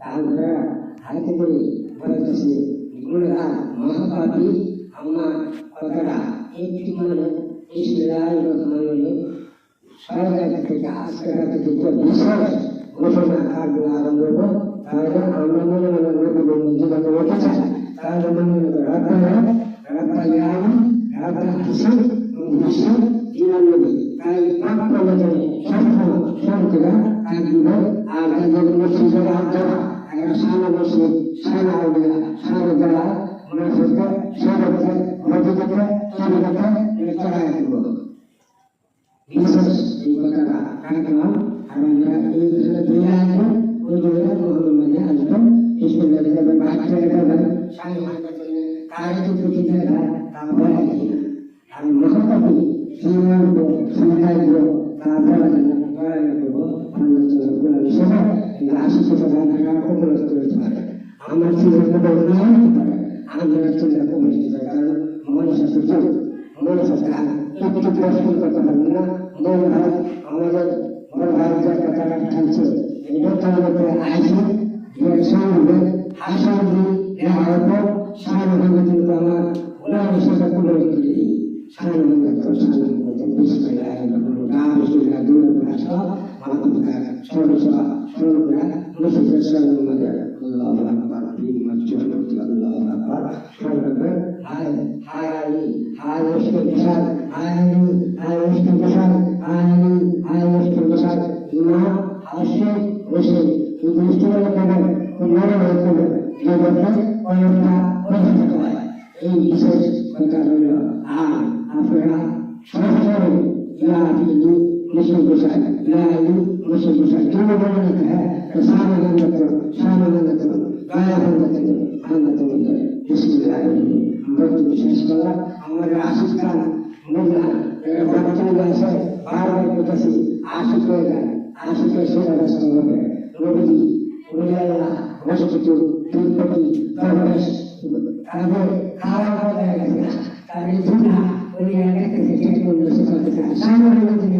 তারপরে হাতে করে বলতেছে গুণরা মহাপাপি আমার কথাটা একটি মানে ইসলাম রহমানের সরকার থেকে আজকে রাতে থেকে বিশেষ ঘোষণা কার্ডগুলো আরম্ভ করব তাহলে আমরা মনে মনে নবীদের জীবনে উঠে চাই তাহলে মনে মনে রাব্বানা রাব্বাল আলামিন রাব্বাল হাসিব আর তাদের মসজিদের আড্ডা একটা সারা বসে সারা আউলিয়া সারা বেলা মসজিদে উপলব্ধ করতে পারে। আমার চিন্তা করব না হতে পারে। আমরা ভাই আমাদের এই দৃষ্টিগুলো করেন মনে হয়েছিল যে বছর কয়েকটা প্রতিষ্ঠিত হয় এই বিশেষ কথা হল আর আপনারা সরাসরি ইয়া দিদি মুসলিম গোসাই ইয়া আলী মুসলিম গোসাই কেন বলে রাখতে হ্যাঁ সারা গন্ধ সারা গন্ধ গায়ে গন্ধ থেকে গন্ধ থেকে বিসমিল্লাহ মৃত্যু শেষ করা আমাদের আশিস খান মোল্লা বর্তমানে আছে বারবার বলতেছি আশিক হয়ে যায় আশিকের সেরা ব্যস্ত হবে রবি উলিয়াল্লাহ মসজিদুর তিরুপতি দরবেশ তাদের খাওয়া খাওয়া যায় গেছে তাদের দুনা উলিয়া দেখতেছে ঠিক করলে সে করতেছে সামনে মধ্যে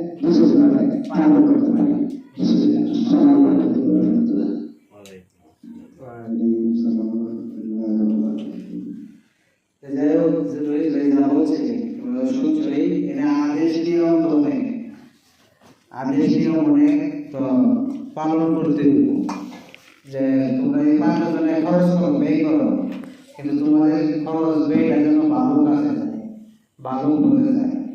যাই হোক ভাই যা বলছে তোমরা এটা আদেশ নিয়ম তোমে আদেশ নিয়ম অনেক তো পালন করতে যে তোমরা এই পাঁচ জনে খরচ করো ব্যয় করো কিন্তু তোমাদের খরচ ব্যয়টা যেন ভালো কাজে যায় ভালো বলে যায়।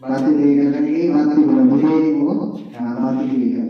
බාධක කරන්නේ මාත් වල මුදේ නෝ මාත් කියන